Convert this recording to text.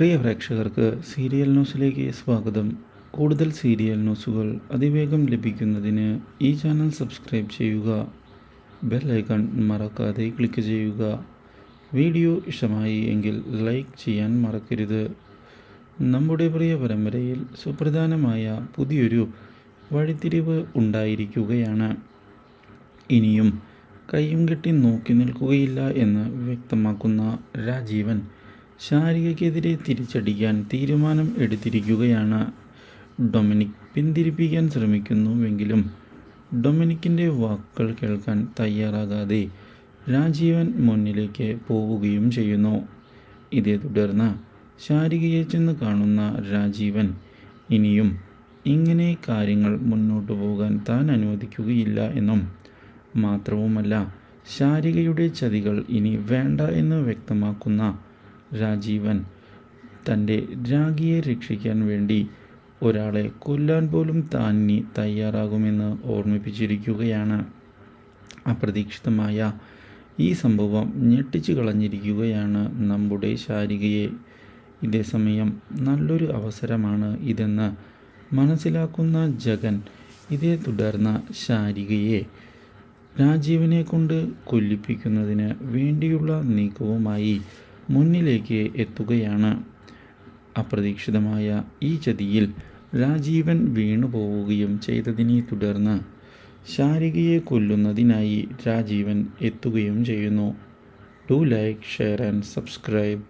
പ്രിയ പ്രേക്ഷകർക്ക് സീരിയൽ ന്യൂസിലേക്ക് സ്വാഗതം. കൂടുതൽ സീരിയൽ ന്യൂസുകൾ അതിവേഗം ലഭിക്കുന്നതിന് ഈ ചാനൽ സബ്സ്ക്രൈബ് ചെയ്യുക. ബെൽ ഐക്കൺ മറക്കാതെ ക്ലിക്ക് ചെയ്യുക. വീഡിയോ ഇഷ്ടമായി എങ്കിൽ ലൈക്ക് ചെയ്യാൻ മറക്കരുത്. നമ്മുടെ പ്രിയ പരമ്പരയിൽ സുപ്രധാനമായ പുതിയൊരു വഴിത്തിരിവ് ഉണ്ടായിരിക്കുകയാണ്. ഇനിയും കയ്യും കെട്ടി നോക്കി നിൽക്കുകയില്ല എന്ന് വ്യക്തമാക്കുന്ന രാജീവൻ ശാരികയ്ക്കെതിരെ തിരിച്ചടിക്കാൻ തീരുമാനം എടുത്തിരിക്കുകയാണ്. ഡൊമിനിക് പിന്തിരിപ്പിക്കാൻ ശ്രമിക്കുന്നുവെങ്കിലും ഡൊമിനിക്കിന്റെ വാക്കുകൾ കേൾക്കാൻ തയ്യാറാകാതെ രാജീവൻ മുന്നിലേക്ക് പോവുകയും ചെയ്യുന്നു. ഇതേ തുടർന്ന് ശാരികയെ ചെന്ന് കാണുന്ന രാജീവൻ ഇനിയും ഇങ്ങനെ കാര്യങ്ങൾ മുന്നോട്ട് പോകാൻ താൻ അനുവദിക്കുകയില്ല എന്നും മാത്രവുമല്ല ശാരികയുടെ ചതികൾ ഇനി വേണ്ട എന്ന് വ്യക്തമാക്കുന്ന രാജീവൻ തന്റെ രാഗിയെ രക്ഷിക്കാൻ വേണ്ടി ഒരാളെ കൊല്ലാൻ പോലും താൻ തയ്യാറാകുമെന്ന് ഓർമ്മിപ്പിച്ചിരിക്കുകയാണ്. അപ്രതീക്ഷിതമായ ഈ സംഭവം ഞെട്ടിച്ചു കളഞ്ഞിരിക്കുകയാണ് നമ്മുടെ ശാരികയെ. ഇതേസമയം നല്ലൊരു അവസരമാണ് ഇതെന്ന് മനസ്സിലാക്കുന്ന ജഗൻ ഇതേ തുടർന്ന് ശാരികയെ രാജീവിനെ കൊണ്ട് കൊല്ലിപ്പിക്കുന്നതിന് വേണ്ടിയുള്ള നീക്കവുമായി മുന്നിലേക്ക് എത്തുകയാണ്. അപ്രതീക്ഷിതമായ ഈ ചതിയിൽ രാജീവൻ വീണു പോവുകയും ചെയ്തതിനെ തുടർന്ന് ശാരികയെ കൊല്ലുന്നതിനായി രാജീവൻ എത്തുകയും ചെയ്യുന്നു. Do like share and subscribe